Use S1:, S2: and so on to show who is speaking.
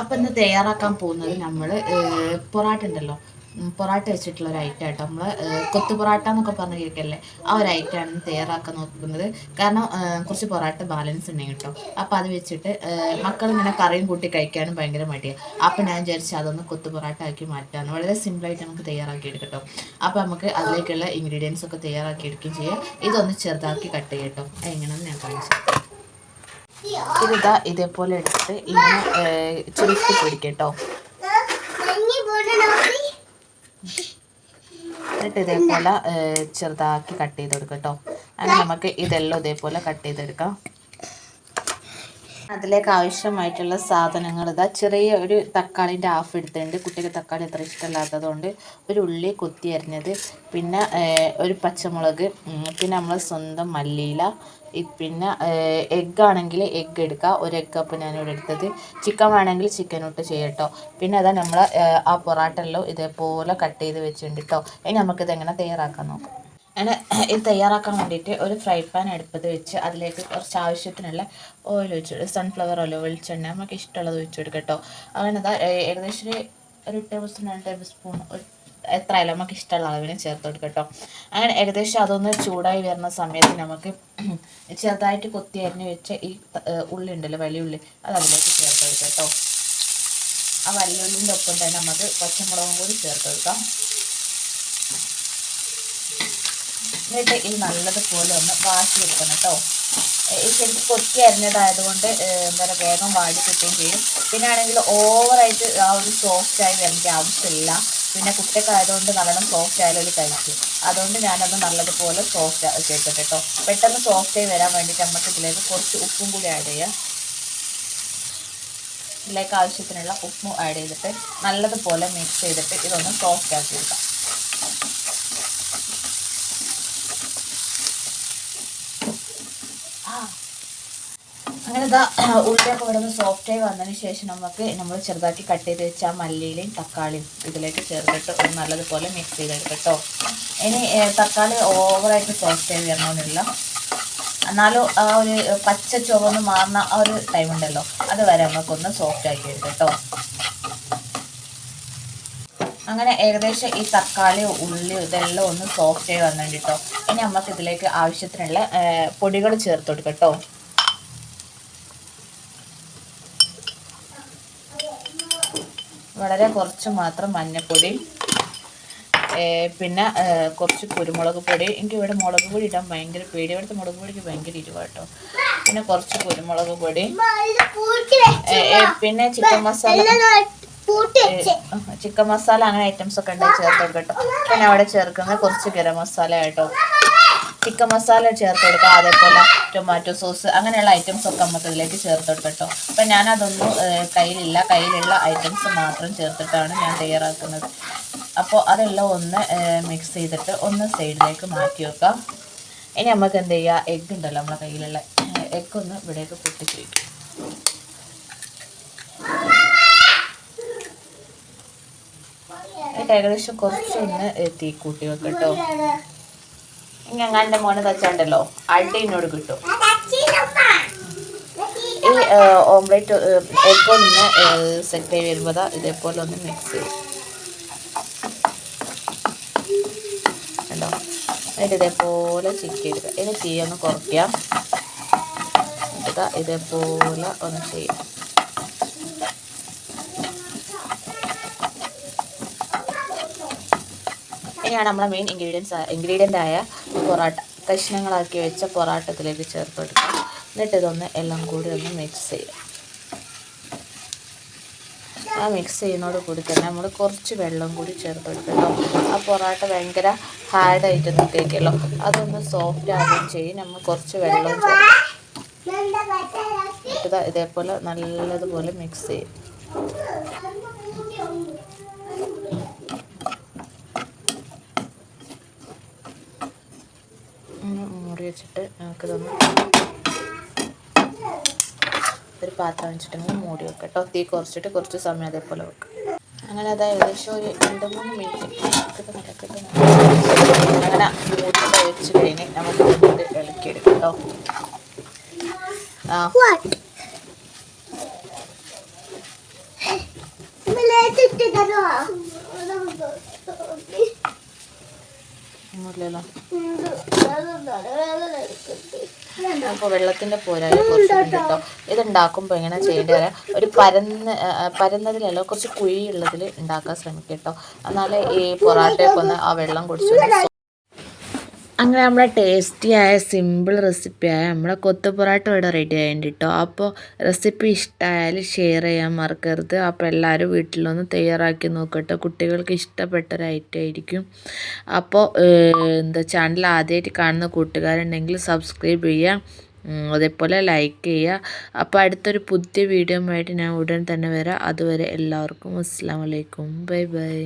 S1: അപ്പം ഇന്ന് തയ്യാറാക്കാൻ പോകുന്നത് നമ്മൾ പൊറാട്ട ഉണ്ടല്ലോ. പൊറാട്ട വെച്ചിട്ടുള്ള ഒരു ഐറ്റം ആട്ടോ. നമ്മൾ കൊത്തു പൊറാട്ട എന്നൊക്കെ പറഞ്ഞ് കേൾക്കല്ലേ? ആ ഒരു ഐറ്റമാണ് തയ്യാറാക്കാൻ നോക്കുന്നത്. കാരണം കുറച്ച് പൊറാട്ട ബാലൻസ് ഉണ്ടെങ്കിൽ കേട്ടോ അപ്പോൾ അത് വെച്ചിട്ട് മക്കൾ ഇങ്ങനെ കറിയും കൂട്ടി കഴിക്കാനും ഭയങ്കര മടിയാണ് അപ്പോൾ ഞാൻ വിചാരിച്ചു അതൊന്ന് കൊത്തു പൊറാട്ട ആക്കി മാറ്റാണ് വളരെ സിമ്പിളായിട്ട് നമുക്ക് തയ്യാറാക്കി എടുക്കട്ടോ അപ്പോൾ നമുക്ക് അതിലേക്കുള്ള ഇൻഗ്രീഡിയൻസ് ഒക്കെ തയ്യാറാക്കി എടുക്കുകയും ചെയ്യാം. ഇതൊന്ന് ചെറുതാക്കി കട്ട് ചെയ്യട്ടോ എങ്ങനെയാണെന്ന് ഞാൻ കാണിച്ചു. ഇതിതാ ഇതേപോലെ എടുത്ത് ഇങ്ങനെ ചുരുക്കി പിടിക്കട്ടോ. എന്നിട്ട് ഇതേപോലെ ചെറുതാക്കി കട്ട് ചെയ്ത് കൊടുക്കട്ടോ. അങ്ങനെ നമുക്ക് ഇതെല്ലാം ഇതേപോലെ കട്ട് ചെയ്തെടുക്കാം. അതിലേക്ക് ആവശ്യമായിട്ടുള്ള സാധനങ്ങൾ ഇതാ ചെറിയ ഒരു തക്കാളിന്റെ ഹാഫ് എടുത്തിട്ടുണ്ട്. കുട്ടിക്ക് തക്കാളി അത്ര ഇഷ്ടമല്ലാത്തതുകൊണ്ട് ഒരു ഉള്ളി കുത്തി അരിഞ്ഞത്. പിന്നെ ഒരു പച്ചമുളക് പിന്നെ നമ്മൾ സ്വന്തം മല്ലിയില പിന്നെ എഗ്ഗ് ആണെങ്കിൽ എഗ്ഗ് എടുക്കുക. ഒരു എഗ്ഗ് അപ്പം ഞാനിവിടെ എടുത്തത്. ചിക്കൻ വേണമെങ്കിൽ ചിക്കൻ ഇട്ട് ചെയ്യട്ടോ പിന്നെ അതാ നമ്മൾ ആ പൊറാട്ടല്ലോ ഇതേപോലെ കട്ട് ചെയ്ത് വെച്ചിട്ടുണ്ട് കേട്ടോ ഇനി നമുക്കിത് എങ്ങനെ തയ്യാറാക്കാൻ നോക്കാം. അങ്ങനെ ഇത് തയ്യാറാക്കാൻ വേണ്ടിയിട്ട് ഒരു ഫ്രൈ പാൻ അടുപ്പത്ത് വെച്ച് അതിലേക്ക് കുറച്ച് ആവശ്യത്തിനുള്ള ഓയിൽ ഒഴിച്ചു സൺഫ്ലവർ ഓയിൽ വെളിച്ചെണ്ണ നമുക്ക് ഇഷ്ടമുള്ളത് ഒഴിച്ചു കൊടുക്കാം കേട്ടോ. അങ്ങനെ ഏകദേശം ഒരു ടേബിൾ സ്പൂൺ രണ്ട് ടേബിൾ സ്പൂൺ ഒരു എത്ര ആയാലും നമുക്ക് ഇഷ്ടമുള്ള അളവിന് ചേർത്ത് കൊടുക്കുക കേട്ടോ. അങ്ങനെ ഏകദേശം അതൊന്ന് ചൂടായി വരുന്ന സമയത്ത് നമുക്ക് ചെറുതായിട്ട് കൊത്തി അരിഞ്ഞ് വെച്ച ഈ ഉള്ളി ഉണ്ടല്ലോ വലിയ ഉള്ളി അത് അതിലേക്ക് ചേർത്ത് കൊടുക്കുക കേട്ടോ. ആ വലിയ ഉള്ളിന്റെ ഒപ്പം തന്നെ നമുക്ക് പച്ചമുളകും കൂടി ചേർത്ത് കൊടുക്കാം. എന്നിട്ട് ഇത് നല്ലതുപോലെ ഒന്ന് വാശി എടുക്കണം കേട്ടോ ശരിക്കും കൊത്തി അരിഞ്ഞതായതുകൊണ്ട് എന്താ പറയുക വേഗം വാടി കിട്ടുകയും ചെയ്യും. പിന്നെ ആണെങ്കിൽ ഓവറായിട്ട് ആ ഒരു സോഫ്റ്റ് ആയി വരേണ്ട ആവശ്യമില്ല. പിന്നെ കുട്ടിക്കായതുകൊണ്ട് നല്ലോണം സോഫ്റ്റ് ആയാലും കഴിക്കും. അതുകൊണ്ട് ഞാനത് നല്ലതുപോലെ സോഫ്റ്റ് ചെയ്തിട്ട് കേട്ടോ പെട്ടെന്ന് സോഫ്റ്റ് ആയി വരാൻ വേണ്ടിയിട്ട് നമുക്ക് ഇതിലേക്ക് കുറച്ച് ഉപ്പും കൂടി ആഡ് ചെയ്യാം. ഇതിലേക്ക് ആവശ്യത്തിനുള്ള ഉപ്പും ആഡ് ചെയ്തിട്ട് നല്ലതുപോലെ മിക്സ് ചെയ്തിട്ട് ഇതൊന്ന് സോഫ്റ്റ് ആക്കി എടുക്കാം. അങ്ങനെ ഇതാ ഉള്ളിയൊക്കെ ഇവിടെ സോഫ്റ്റായി വന്നതിന് ശേഷം നമുക്ക് നമ്മൾ ചെറുതാക്കി കട്ട് ചെയ്ത് വെച്ച മല്ലിയിലും തക്കാളിയും ഇതിലേക്ക് ചേർത്തിട്ട് നല്ലതുപോലെ മിക്സ് ചെയ്തെടുക്കട്ടോ. ഇനി ഏ, തക്കാളി ഓവറായിട്ട് സോഫ്റ്റായി വരണമെന്നില്ല. എന്നാലും ആ ഒരു പച്ച ചുവന്ന് മാറുന്ന ആ ഒരു ടൈം ഉണ്ടല്ലോ അത് വരെ നമുക്കൊന്ന് സോഫ്റ്റ് ആക്കി എടുക്കട്ടോ. അങ്ങനെ ഏകദേശം ഈ തക്കാളി ഉള്ളി ഇതെല്ലാം ഒന്ന് സോഫ്റ്റ് ആയി വന്നിട്ടുണ്ട് കേട്ടോ ഇനി നമുക്ക് ഇതിലേക്ക് ആവശ്യത്തിനുള്ള പൊടികൾ ചേർത്ത് കൊടുക്കട്ടോ. വളരെ കുറച്ച് മാത്രം മഞ്ഞൾപ്പൊടി പിന്നെ കുറച്ച് കുരുമുളക് പൊടി. എനിക്ക് ഇവിടെ മുളക് പൊടി ഇടാൻ ഭയങ്കര പേടി. ഇവിടുത്തെ മുളക് പൊടിക്ക് ഭയങ്കര ഇരുവാട്ടോ പിന്നെ കുറച്ച് കുരുമുളക് പൊടി. പിന്നെ ചിക്കൻ മസാല. ചിക്കൻ മസാല അങ്ങനെ ഐറ്റംസ് ഒക്കെ ഉണ്ടെങ്കിൽ ചേർത്ത് പിന്നെ അവിടെ ചേർക്കുന്ന കുറച്ച് ഗരം മസാല കേട്ടോ ചിക്കൻ മസാല ചേർത്ത് കൊടുക്കുക അതേപോലെ ടൊമാറ്റോ സോസ് അങ്ങനെയുള്ള ഐറ്റംസ് ഒക്കെ നമുക്ക് ഇതിലേക്ക് ചേർത്ത് കൊടുക്കട്ടോ അപ്പം ഞാനതൊന്നും കയ്യിലില്ല. കയ്യിലുള്ള ഐറ്റംസ് മാത്രം ചേർത്തിട്ടാണ് ഞാൻ തയ്യാറാക്കുന്നത്. അപ്പോൾ അതെല്ലാം ഒന്ന് മിക്സ് ചെയ്തിട്ട് ഒന്ന് സൈഡിലേക്ക് മാറ്റി വെക്കാം. ഇനി നമുക്ക് എന്ത് ചെയ്യുക എഗ്ഗ് ഉണ്ടല്ലോ നമ്മുടെ കയ്യിലുള്ള. എഗ്ഗ് ഒന്ന് ഇവിടേക്ക് പൊട്ടിച്ച് വയ്ക്കും ഏകദേശം കുറച്ചൊന്ന് തീ കൂട്ടി വെക്കട്ടോ ഞങ്ങളുടെ മോനെ തച്ചാണ്ടല്ലോ. അടിനോട് കിട്ടും. ഈ ഓംലെറ്റ് എഗ് ഒന്ന് സെറ്റ് ആയി വരുമ്പോൾ ഇതേപോലെ ഒന്ന് മിക്സ് ചെയ്യും. കണ്ടോ? എന്നിട്ട് ഇതേപോലെ ചിക്കി എടുക്കുക ഇനി തീ ഒന്ന് കുറയ്ക്കുക. ഇതാ ഇതേപോലെ ഒന്ന് ചെയ്യാം. ഇനിയാണ് നമ്മുടെ മെയിൻ ഇൻഗ്രീഡിയൻസ് ഇൻഗ്രീഡിയന്റ് ആയ പൊറാട്ട. കഷ്ണങ്ങളാക്കി വെച്ച പൊറാട്ട ഇതിലേക്ക് ചേർത്ത് കൊടുക്കുക എന്നിട്ട് ഇതൊന്ന് എല്ലാം കൂടി ഒന്ന് മിക്സ് ചെയ്യുക ആ മിക്സ് ചെയ്യുന്നതോട് കൂടി തന്നെ നമ്മൾ കുറച്ച് വെള്ളം കൂടി ചേർത്ത് കൊടുക്കട്ടോ ആ പൊറാട്ട ഭയങ്കര ഹാർഡായിട്ട് നിൽക്കുകയല്ലോ അതൊന്ന് സോഫ്റ്റ് ആവുകയും ചെയ്യും. നമ്മൾ കുറച്ച് വെള്ളം ചേർത്ത് ഇതാ ഇതേപോലെ നല്ലതുപോലെ മിക്സ് ചെയ്യും. മൂടി വെച്ചിട്ട് നമുക്കിതൊന്ന് ഒരു പാത്രം വെച്ചിട്ട് മൂടി വെക്കാം കേട്ടോ. തീ കുറച്ചിട്ട് കുറച്ച് സമയം അതേപോലെ വെക്കാം. അങ്ങനെ അത് ഏകദേശം ഒരു രണ്ട് മൂന്ന് മിനിറ്റ്. അങ്ങനെ മൂടി വെച്ച് കഴിഞ്ഞ് നമുക്ക് ഇങ്ങോട്ട് ഇളക്കിയെടുക്കാം കേട്ടോ. ആ. ഒന്നുമില്ലല്ലോ. അപ്പോൾ വെള്ളത്തിന്റെ പോരായ കുറച്ച് കേട്ടോ. ഇതുണ്ടാക്കുമ്പോൾ എങ്ങനെ ചെയ്യേണ്ടത് ഒരു പരന്ന് പരന്നതിലല്ല കുറച്ച് കുഴിയുള്ളതിൽ ഉണ്ടാക്കാൻ ശ്രമിക്കുക കേട്ടോ. എന്നാലേ ഈ പൊറാട്ടയൊക്കെ ഒന്ന് ആ വെള്ളം കുടിച്ചു അങ്ങനെ നമ്മളെ ടേസ്റ്റിയായ സിമ്പിൾ റെസിപ്പിയായ നമ്മളെ കൊത്തു പൊറാട്ട ഇവിടെ റെഡി ആയിട്ടുണ്ട് കേട്ടോ അപ്പോൾ റെസിപ്പി ഇഷ്ടമായാൽ ഷെയർ ചെയ്യാൻ മറക്കരുത്. അപ്പോൾ എല്ലാവരും വീട്ടിലൊന്ന് തയ്യാറാക്കി നോക്കട്ടെ. കുട്ടികൾക്ക് ഇഷ്ടപ്പെട്ട ആയിരിക്കും. അപ്പോൾ എന്താ ചാനൽ ആദ്യമായിട്ട് കാണുന്ന കൂട്ടുകാരുണ്ടെങ്കിൽ സബ്സ്ക്രൈബ് ചെയ്യുക. അതേപോലെ ലൈക്ക് ചെയ്യുക. അപ്പോൾ അടുത്തൊരു പുതിയ വീഡിയോ ആയിട്ട് ഞാൻ ഉടൻ തന്നെ വരാം. അതുവരെ എല്ലാവർക്കും അസ്സാം വലൈക്കും ബൈ ബൈ.